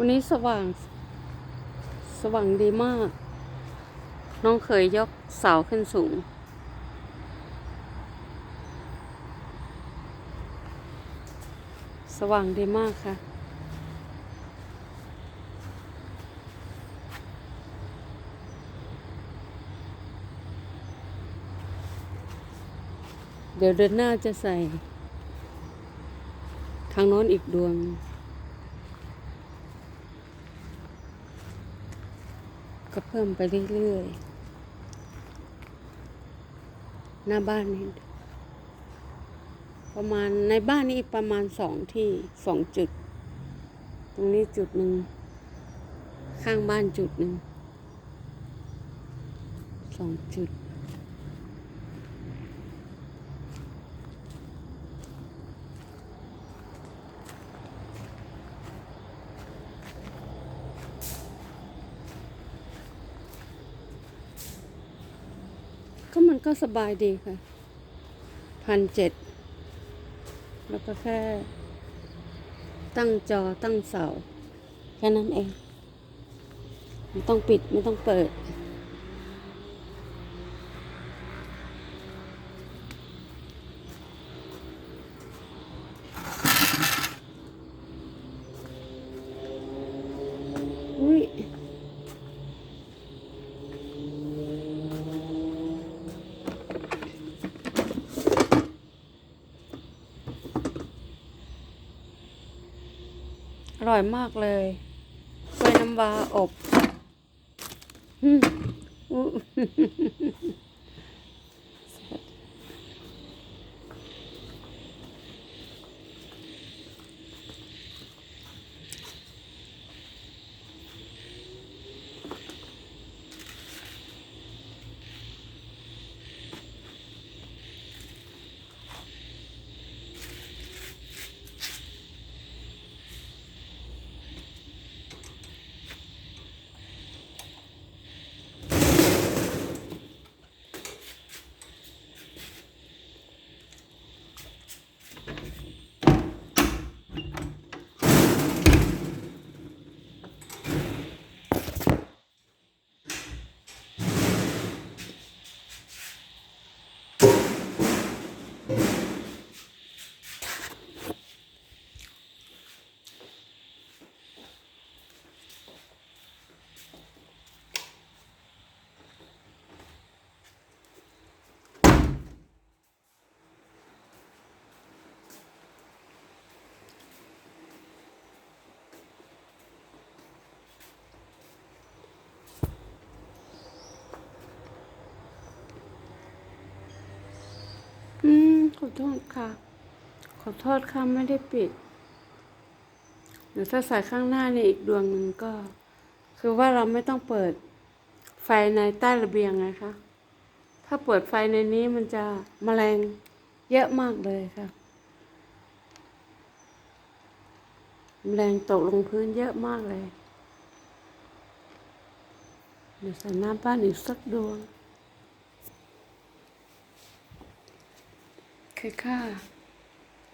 วันนี้สว่าง สว่างดีมาก น้องเคยยกเสาขึ้นสูง สว่างดีมากค่ะ เดี๋ยวเดือนหน้าจะใส่ ทางโน้นอีกดวง ก็เพิ่มไปเรื่อยๆ หน้าบ้านนี่ประมาณในบ้านนี่ประมาณสองที่สองจุด ตรงนี้จุดหนึ่ง ข้างบ้านจุดหนึ่งสองจุด ก็สบายดีค่ะพันเจ็ดแล้วก็แค่ ตั้งจอตั้งเสา แค่นั้นเอง ไม่ต้องปิดไม่ต้องเปิด อุ้ย อร่อยมากเลยกล้วยน้ำว้าอบ ขอโทษค่ะ ขอโทษค่ะไม่ได้ปิดเดี๋ยวถ้าใส่ข้างหน้านี่อีกดวงหนึ่งก็ คือว่าเราไม่ต้องเปิดไฟในใต้ระเบียงไงคะ ถ้าเปิดไฟในนี้มันจะแมลงเยอะมากเลยค่ะแมลงตกลงพื้นเยอะมากเลย เดี๋ยวใส่น้ำบ้านอีกสักดวง โอค่า